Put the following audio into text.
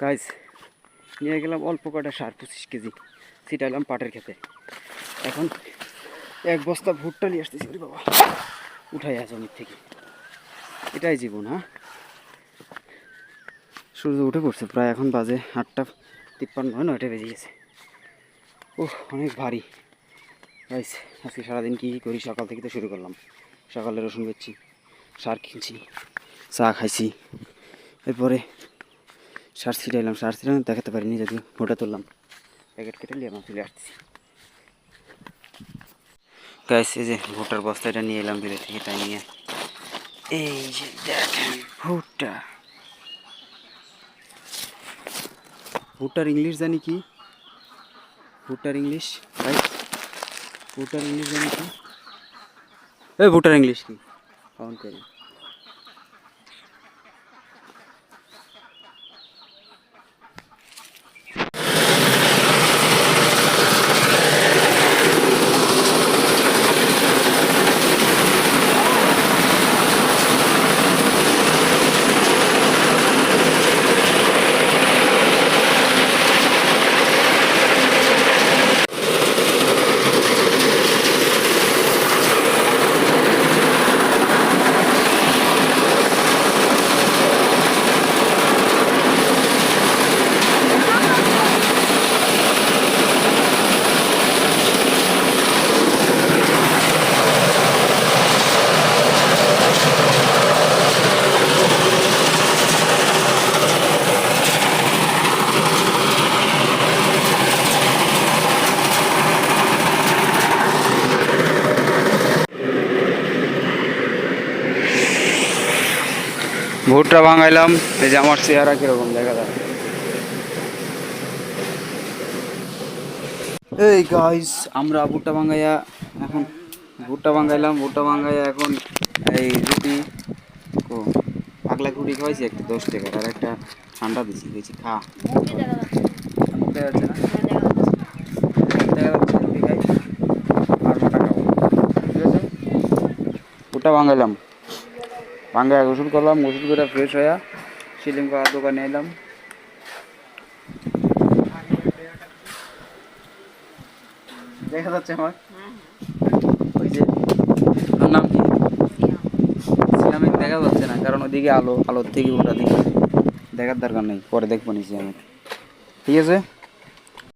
Guys নিয়ে গেলাম অল্প কটা সার, পঁচিশ কেজি। ছিটালাম পাটের খেতে এখন এক বস্তা ভুট্টা নিয়ে আসতেছি বাবা। উঠাই আস জমির থেকে। এটাই জীবন হ্যাঁ? সূর্য উঠে পড়ছে, প্রায় এখন বাজে আটটা তিপ্পান্ন হয় নয়টা বেজে গেছে। ও অনেক ভারী। গাইস আজকে সারাদিন কী কী করি সকাল থেকে তো শুরু করলাম। সকালে রসুন বেচছি, সার কিনছি, চা খাইছি। এরপরে সার এলাম সার ছিটাইলাম, দেখাতে পারিনি, যদি ভোটা তুললাম। প্যাকেট কেটে নিয়ে আমার চলে আসতেছি গাইস এই যে ভুট্টার বস্তাটা নিয়ে এলাম বিলে থেকে, তাই নিয়ে। এই যে দেখেন, ভুট্টা। ভুট্টার ইংলিশ জানি কি? ভুট্টার ইংলিশ রাইট ভুট্টার ইংলিশ জানি কি? এই ভুট্টার ইংলিশ কি? কাউন্ট করি। ভুট্টা ভাঙাইলাম। এই যে আমার চেহারা কীরকম, দেখা যায় এই গাইস আমরা ভুট্টা ভাঙাইয়া এখন ভুট্টা ভাঙাইলাম। ভুট্টা ভাঙাইয়া এখন এই রুটি ও পাগলা কুড়ি খাওয়াইছি, একটা দশ টাকার আর একটা ঠান্ডা দিছি গেছি খা। দেখা যাচ্ছে না? দেখা যাচ্ছে, রুটি খাই, আর ভুট্টা ভাঙাইলাম। ভাঙ্গায় গোসল করলাম, গোসল করে ফ্রেশ হয়ে সিলিম কাকার দোকানে এলাম। দেখা যাচ্ছে আমার। ওই যে, ওর নাম কি? সিনেমায় দেখা যাচ্ছে না, কারণ ওদিকে আলো, আলোর থেকে ওটা দিকে। দেখার দরকার নেই, পরে দেখব নিচে আমি। ঠিক আছে?